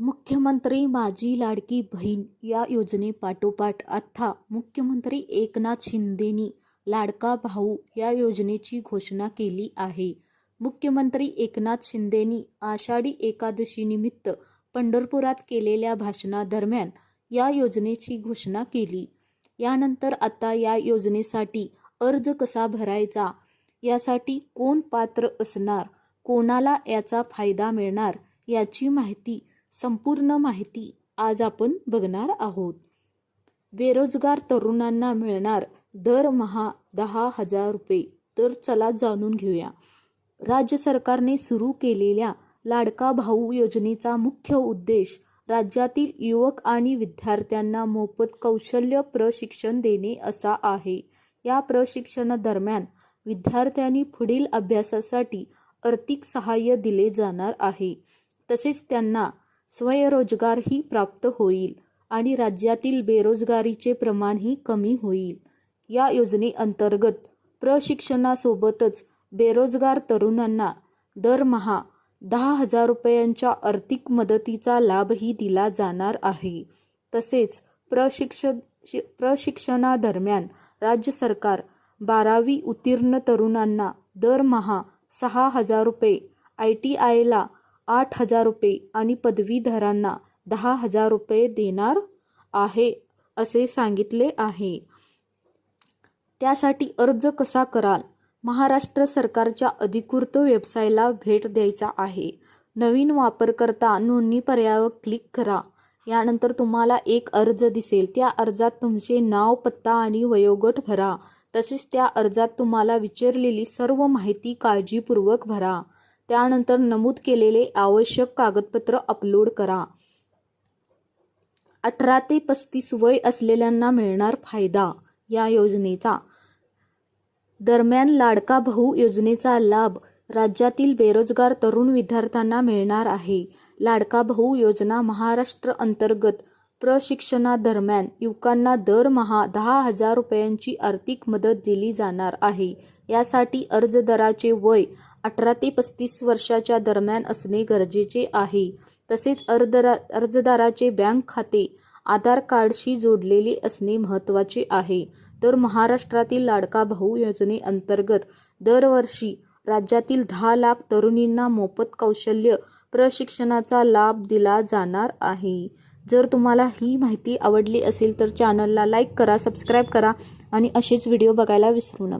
मुख्यमंत्री माझी लाडकी बहीण या योजनेपाठोपाठ आता मुख्यमंत्री एकनाथ शिंदेंनी लाडका भाऊ या योजनेची घोषणा केली आहे. मुख्यमंत्री एकनाथ शिंदेंनी आषाढी एकादशीनिमित्त पंढरपुरात केलेल्या भाषणादरम्यान या योजनेची घोषणा केली. यानंतर आता या योजनेसाठी अर्ज कसा भरायचा? यासाठी कोण पात्र असणार? कोणाला याचा फायदा मिळणार? याची माहिती संपूर्ण माहिती आज आपण बघणार आहोत. बेरोजगार तरुणांना मिळणार दरमहा दहा हजार रुपये तर चला जाणून घेऊया. राज्य सरकारने सुरू केलेल्या लाडका भाऊ योजनेचा मुख्य उद्देश राज्यातील युवक आणि विद्यार्थ्यांना मोफत कौशल्य प्रशिक्षण देणे असा आहे. या प्रशिक्षणादरम्यान विद्यार्थ्यांनी पुढील अभ्यासासाठी आर्थिक सहाय्य दिले जाणार आहे. तसेच त्यांना स्वयंरोजगारही प्राप्त होईल आणि राज्यातील बेरोजगारीचे प्रमाणही कमी होईल. या योजनेअंतर्गत प्रशिक्षणासोबतच बेरोजगार तरुणांना दरमहा दहा हजार रुपयांच्या आर्थिक मदतीचा लाभही दिला जाणार आहे. तसेच प्रशिक्षण शि- प्रशिक्षणादरम्यान राज्य सरकार बारावी उत्तीर्ण तरुणांना दरमहा सहा हजार रुपये आय टी आयला आठ हजार रुपये आणि पदवीधरांना दहा हजार रुपये देणार आहे असे सांगितले आहे. त्यासाठी अर्ज कसा कराल? महाराष्ट्र सरकारच्या अधिकृत वेबसाईटला भेट द्यायचा आहे. नवीन वापरकर्ता नोंदणी पर्यायावर क्लिक करा. यानंतर तुम्हाला एक अर्ज दिसेल. त्या अर्जात तुमचे नाव पत्ता आणि वयोगट भरा. तसेच त्या अर्जात तुम्हाला विचारलेली सर्व माहिती काळजीपूर्वक भरा. त्यानंतर नमूद केलेले आवश्यक कागदपत्र अपलोड करा. अठरा ते पस्तीस वय असलेल्यांना मिळणार फायदा या योजनेचा. दरम्यान लाडका भाऊ योजनेचा लाभ राज्यातील बेरोजगार तरुण विद्यार्थ्यांना मिळणार आहे. लाडका भाऊ योजना महाराष्ट्र अंतर्गत प्रशिक्षणादरम्यान युवकांना दरमहा दहा हजार रुपयांची आर्थिक मदत दिली जाणार आहे. यासाठी अर्जदाराचे वय अठरा ते पस्तीस वर्षाच्या दरम्यान असणे गरजेचे आहे. तसेच अर्जदारा अर्जदाराचे बँक खाते आधार कार्डशी जोडलेले असणे महत्त्वाचे आहे. तर महाराष्ट्रातील लाडका भाऊ योजनेअंतर्गत दरवर्षी राज्यातील दहा लाख तरुणींना मोफत कौशल्य प्रशिक्षणाचा लाभ दिला जाणार आहे. जर तुम्हाला ही माहिती आवडली असेल तर चॅनलला लाईक करा सबस्क्राईब करा आणि असेच व्हिडिओ बघायला विसरू नका.